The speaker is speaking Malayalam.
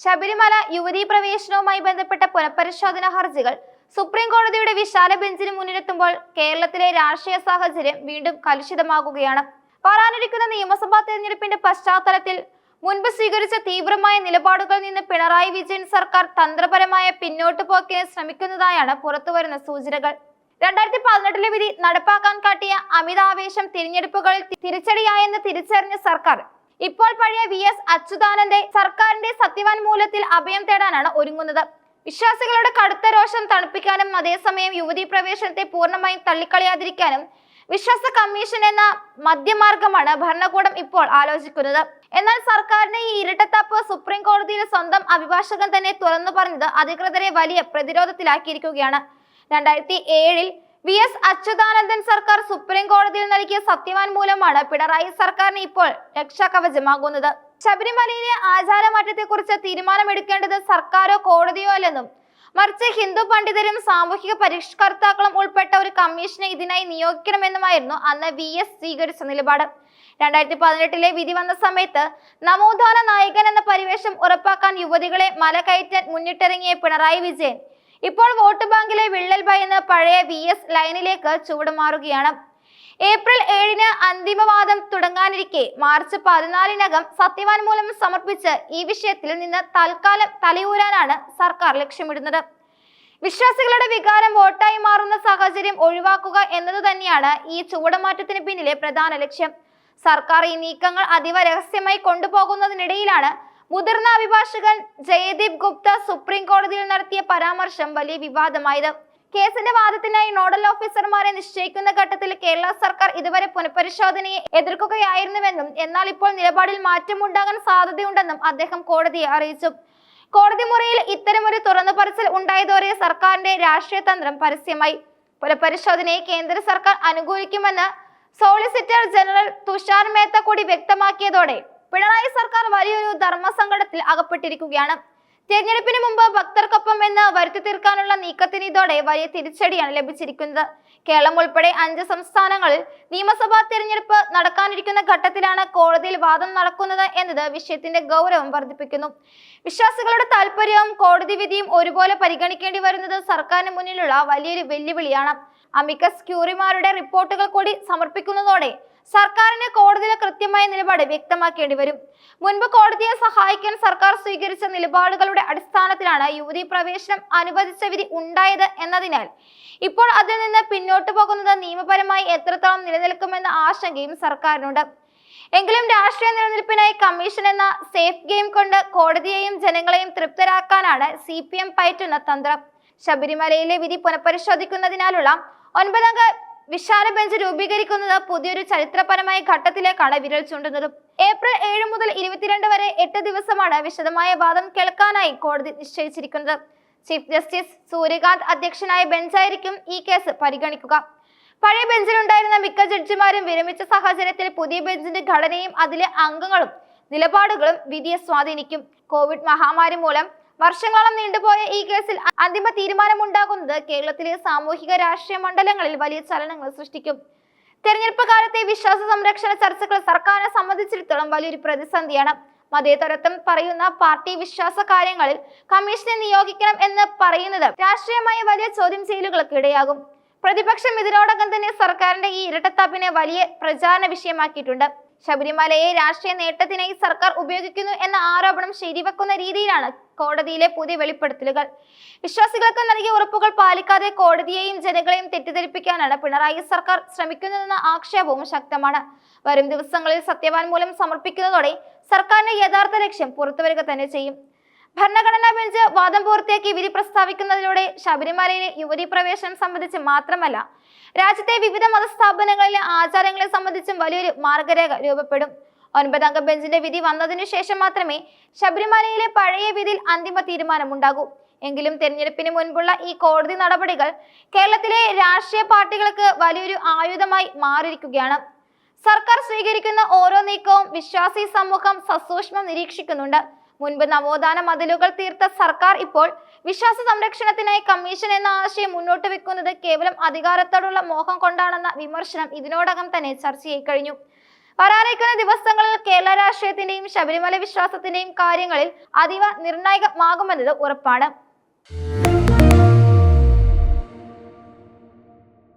ശബരിമല യുവതീ പ്രവേശനവുമായി ബന്ധപ്പെട്ട പുനഃപരിശോധന ഹർജികൾ സുപ്രീം കോടതിയുടെ വിശാല ബെഞ്ചിന് മുന്നിലെത്തുമ്പോൾ കേരളത്തിലെ രാഷ്ട്രീയ സാഹചര്യം വീണ്ടും കലുഷിതമാകുകയാണ്. വരാനിരിക്കുന്ന നിയമസഭാ തെരഞ്ഞെടുപ്പിന്റെ പശ്ചാത്തലത്തിൽ മുൻപ് സ്വീകരിച്ച തീവ്രമായ നിലപാടുകളിൽ നിന്ന് പിണറായി വിജയൻ സർക്കാർ തന്ത്രപരമായ പിന്നോട്ടു പോക്കിന് ശ്രമിക്കുന്നതായാണ് പുറത്തുവരുന്ന സൂചനകൾ. രണ്ടായിരത്തി പതിനെട്ടിലെ വിധി നടപ്പാക്കാൻ കാട്ടിയ അമിതാവേശം തിരഞ്ഞെടുപ്പുകളിൽ തിരിച്ചടിയായെന്ന് തിരിച്ചറിഞ്ഞ സർക്കാർ ഇപ്പോൾ പഴയ വി എസ് അച്യുതാനന്ദെ സർക്കാരിന്റെ സത്യവാൻമൂലത്തിൽ അഭയം തേടാനാണ് ഒരുങ്ങുന്നത്. വിശ്വാസികളുടെ കടുത്ത രോഷം തണുപ്പിക്കാനും അതേസമയം യുവതി പ്രവേശനത്തെ പൂർണമായും തള്ളിക്കളയാതിരിക്കാനും വിശ്വാസ കമ്മീഷൻ എന്ന മധ്യമാർഗമാണ് ഭരണകൂടം ഇപ്പോൾ ആലോചിക്കുന്നത്. എന്നാൽ സർക്കാരിന്റെ ഈ ഇരട്ടത്താപ്പ് സുപ്രീം കോടതിയിൽ സ്വന്തം അഭിഭാഷകൻ തന്നെ തുറന്നു പറഞ്ഞത് അധികൃതരെ വലിയ പ്രതിരോധത്തിലാക്കിയിരിക്കുകയാണ്. രണ്ടായിരത്തി ഏഴിൽ വി എസ് അച്യുതാനന്ദൻ സർക്കാർ സുപ്രീം കോടതിയിൽ നൽകിയ സത്യവാൻ മൂലമാണ് പിണറായി സർക്കാരിന് ഇപ്പോൾ രക്ഷാകവചമാകുന്നത്. ശബരിമലയിലെ ആചാരമാറ്റത്തെക്കുറിച്ച് തീരുമാനമെടുക്കേണ്ടത് സർക്കാരോ കോടതിയോ അല്ലെന്നും മറിച്ച് ഹിന്ദു പണ്ഡിതരും സാമൂഹിക പരിഷ്കർത്താക്കളും ഉൾപ്പെട്ട ഒരു കമ്മീഷനെ ഇതിനായി നിയോഗിക്കണമെന്നുമായിരുന്നു അന്ന് വി എസ് സ്വീകരിച്ച നിലപാട്. രണ്ടായിരത്തി പതിനെട്ടിലെ വിധി വന്ന സമയത്ത് നവോത്ഥാന നായകൻ എന്ന പരിവേഷം ഉറപ്പാക്കാൻ യുവതികളെ മല കയറ്റാൻ മുന്നിട്ടിറങ്ങിയ പിണറായി വിജയൻ ഇപ്പോൾ വോട്ട് ബാങ്കിലെ വിള്ളൽ ഭയന്ന് പഴയ വി എസ് ലൈനിലേക്ക് ചുവടുമാറുകയാണ് ഏപ്രിൽ ഏഴിന് അന്തിമവാദം തുടങ്ങാനിരിക്കെ മാർച്ച് പതിനാലിനകം സത്യവാൻമൂലം സമർപ്പിച്ച് ഈ വിഷയത്തിൽ നിന്ന് തൽക്കാലം തലയൂരാനാണ് സർക്കാർ ലക്ഷ്യമിടുന്നത്. വിശ്വാസികളുടെ വികാരം വോട്ടായി മാറുന്ന സാഹചര്യം ഒഴിവാക്കുക എന്നത് തന്നെയാണ് ഈ ചുവടുമാറ്റത്തിന് പിന്നിലെ പ്രധാന ലക്ഷ്യം. സർക്കാർ ഈ നീക്കങ്ങൾ അതീവ രഹസ്യമായി കൊണ്ടുപോകുന്നതിനിടയിലാണ് മുതിർന്ന അഭിഭാഷകൻ ജയദീപ് ഗുപ്ത സുപ്രീം കോടതിയിൽ നടത്തിയ പരാമർശം വലിയ വിവാദമായത്. കേസിന്റെ വാദത്തിനായി നോഡൽ ഓഫീസർമാരെ നിശ്ചയിക്കുന്ന ഘട്ടത്തിൽ കേരള സർക്കാർ ഇതുവരെ പുനഃപരിശോധനയെ എതിർക്കുകയായിരുന്നുവെന്നും എന്നാൽ ഇപ്പോൾ നിലപാടിൽ മാറ്റമുണ്ടാകാൻ സാധ്യതയുണ്ടെന്നും അദ്ദേഹം കോടതിയെ അറിയിച്ചു. കോടതി മുറിയിൽ ഇത്തരമൊരു തുറന്നു പറച്ചിൽ ഉണ്ടായതോടെ സർക്കാരിന്റെ രാഷ്ട്രീയ തന്ത്രം പരസ്യമായി. പുനഃപരിശോധനയെ കേന്ദ്ര സർക്കാർ അനുകൂലിക്കുമെന്ന് സോളിസിറ്റർ ജനറൽ തുഷാർ മേത്ത കൂടി വ്യക്തമാക്കിയതോടെ പിണറായി സർക്കാർ വലിയൊരു ധർമ്മസങ്കടത്തിൽ അകപ്പെട്ടിരിക്കുകയാണ്. തെരഞ്ഞെടുപ്പിന് മുമ്പ് ഭക്തർക്കൊപ്പം എന്ന് വരുത്തി തീർക്കാനുള്ള നീക്കത്തിന് ഇതോടെ വലിയ തിരിച്ചടിയാണ് ലഭിച്ചിരിക്കുന്നത്. കേരളം ഉൾപ്പെടെ അഞ്ച് സംസ്ഥാനങ്ങളിൽ നിയമസഭാ തിരഞ്ഞെടുപ്പ് നടക്കാനിരിക്കുന്ന ഘട്ടത്തിലാണ് കോടതിയിൽ വാദം നടക്കുന്നത് എന്നത് വിഷയത്തിന്റെ ഗൗരവം വർദ്ധിപ്പിക്കുന്നു. വിശ്വാസികളുടെ താല്പര്യവും കോടതി വിധിയും ഒരുപോലെ പരിഗണിക്കേണ്ടി വരുന്നത് സർക്കാരിന് മുന്നിലുള്ള വലിയൊരു വെല്ലുവിളിയാണ്. അമിക്കസ് ക്യൂറിമാരുടെ റിപ്പോർട്ടുകൾ കൂടി സമർപ്പിക്കുന്നതോടെ സർക്കാരിന് കോടതിയിലെ കൃത്യമായ നിലപാട് വ്യക്തമാക്കേണ്ടി വരും. മുൻപ് കോടതിയെ സഹായിക്കാൻ സർക്കാർ സ്വീകരിച്ച നിലപാടുകളുടെ അടിസ്ഥാനത്തിലാണ് യുവതി പ്രവേശനം അനുവദിച്ച വിധി ഉണ്ടായത് എന്നതിനാൽ. ഇപ്പോൾ അതിൽ നിന്ന് പിന്നോട്ടു പോകുന്നത് നിയമപരമായി എത്രത്തോളം നിലനിൽക്കുമെന്ന ആശങ്കയും സർക്കാരിനുണ്ട്. എങ്കിലും രാഷ്ട്രീയ നിലനിൽപ്പിനായി കമ്മീഷൻ എന്ന സേഫ് ഗെയിം കൊണ്ട് കോടതിയെയും ജനങ്ങളെയും തൃപ്തരാക്കാനാണ് സി പി എം പയറ്റുന്ന തന്ത്രം. ശബരിമലയിലെ വിധി പുനഃപരിശോധിക്കുന്നതിനാലുള്ള ഒൻപതംഗ വിശാല ബെഞ്ച് രൂപീകരിക്കുന്നത് പുതിയൊരു ചരിത്രപരമായ ഘട്ടത്തിലേക്കാണ് വിരൽ ചൂണ്ടുന്നത്. ഏപ്രിൽ ഏഴ് മുതൽ ഇരുപത്തിരണ്ട് വരെ എട്ട് ദിവസമാണ് വിശദമായ വാദം കേൾക്കാനായി കോടതി നിശ്ചയിച്ചിരിക്കുന്നത്. ചീഫ് ജസ്റ്റിസ് സൂര്യകാന്ത് അധ്യക്ഷനായ ബെഞ്ചായിരിക്കും ഈ കേസ് പരിഗണിക്കുക. പഴയ ബെഞ്ചിലുണ്ടായിരുന്ന മിക്ക ജഡ്ജിമാരും വിരമിച്ച സാഹചര്യത്തിൽ പുതിയ ബെഞ്ചിന്റെ ഘടനയും അതിലെ അംഗങ്ങളും നിലപാടുകളും വിധിയെ സ്വാധീനിക്കും. കോവിഡ് മഹാമാരി മൂലം വർഷങ്ങളോളം നീണ്ടുപോയ ഈ കേസിൽ അന്തിമ തീരുമാനമുണ്ടാകുന്നത് കേരളത്തിലെ സാമൂഹിക രാഷ്ട്രീയ മണ്ഡലങ്ങളിൽ വലിയ ചലനങ്ങൾ സൃഷ്ടിക്കും. തെരഞ്ഞെടുപ്പ് കാലത്തെ വിശ്വാസ സംരക്ഷണ ചർച്ചകൾ സർക്കാരിനെ സംബന്ധിച്ചിടത്തോളം വലിയൊരു പ്രതിസന്ധിയാണ്. മതേതരത്വം പറയുന്ന പാർട്ടി വിശ്വാസ കാര്യങ്ങളിൽ കമ്മീഷനെ നിയോഗിക്കണം എന്ന് പറയുന്നത് രാഷ്ട്രീയമായ വലിയ ചോദ്യം ചെയ്യലുകൾക്ക് ഇടയാകും. പ്രതിപക്ഷം ഇതിനോടകം തന്നെ സർക്കാരിന്റെ ഈ ഇരട്ടത്താപ്പിനെ വലിയ പ്രചാരണ വിഷയമാക്കിയിട്ടുണ്ട്. ശബരിമലയെ രാഷ്ട്രീയ നേട്ടത്തിനായി സർക്കാർ ഉപയോഗിക്കുന്നു എന്ന ആരോപണം ശരിവെക്കുന്ന രീതിയിലാണ് കോടതിയിലെ പുതിയ വെളിപ്പെടുത്തലുകൾ. വിശ്വാസികൾക്ക് നൽകിയ ഉറപ്പുകൾ പാലിക്കാതെ കോടതിയെയും ജനങ്ങളെയും തെറ്റിദ്ധരിപ്പിക്കാനാണ് പിണറായി സർക്കാർ ശ്രമിക്കുന്നതെന്ന ആക്ഷേപവും ശക്തമാണ്. വരും ദിവസങ്ങളിൽ സത്യവാൻമൂലം സമർപ്പിക്കുന്നതോടെ സർക്കാരിന്റെ യഥാർത്ഥ ലക്ഷ്യം പുറത്തുവരിക തന്നെ ചെയ്യും. ഭരണഘടനാ ബെഞ്ച് വാദം പൂർത്തിയാക്കി വിധി പ്രസ്താവിക്കുന്നതിലൂടെ ശബരിമലയിലെ യുവതി പ്രവേശനം സംബന്ധിച്ച് മാത്രമല്ല രാജ്യത്തെ വിവിധ മതസ്ഥാപനങ്ങളിലെ ആചാരങ്ങളെ സംബന്ധിച്ചും വലിയൊരു മാർഗരേഖ രൂപപ്പെടും. ഒൻപതംഗ ബെഞ്ചിന്റെ വിധി വന്നതിനു ശേഷം മാത്രമേ ശബരിമലയിലെ പഴയ വിധിയിൽ അന്തിമ തീരുമാനമുണ്ടാകൂ. എങ്കിലും തെരഞ്ഞെടുപ്പിന് മുൻപുള്ള ഈ കോടതി നടപടികൾ കേരളത്തിലെ രാഷ്ട്രീയ പാർട്ടികൾക്ക് വലിയൊരു ആയുധമായി മാറിയിരിക്കുകയാണ്. സർക്കാർ സ്വീകരിക്കുന്ന ഓരോ നീക്കവും വിശ്വാസി സമൂഹം സസൂക്ഷ്മം നിരീക്ഷിക്കുന്നുണ്ട്. മുൻപ് നവോത്ഥാന മതിലുകൾ തീർത്ത സർക്കാർ ഇപ്പോൾ വിശ്വാസ സംരക്ഷണത്തിനായി കമ്മീഷൻ എന്ന ആശയം മുന്നോട്ട് വെക്കുന്നത് കേവലം അധികാരത്തോടുള്ള മോഹം കൊണ്ടാണെന്ന വിമർശനം ഇതിനോടകം തന്നെ ചർച്ചയായി കഴിഞ്ഞു. വരാനിരിക്കുന്ന ദിവസങ്ങളിൽ കേരള രാഷ്ട്രീയത്തിന്റെയും ശബരിമല വിശ്വാസത്തിന്റെയും കാര്യങ്ങളിൽ അതീവ നിർണായകമാകുമെന്നത് ഉറപ്പാണ്.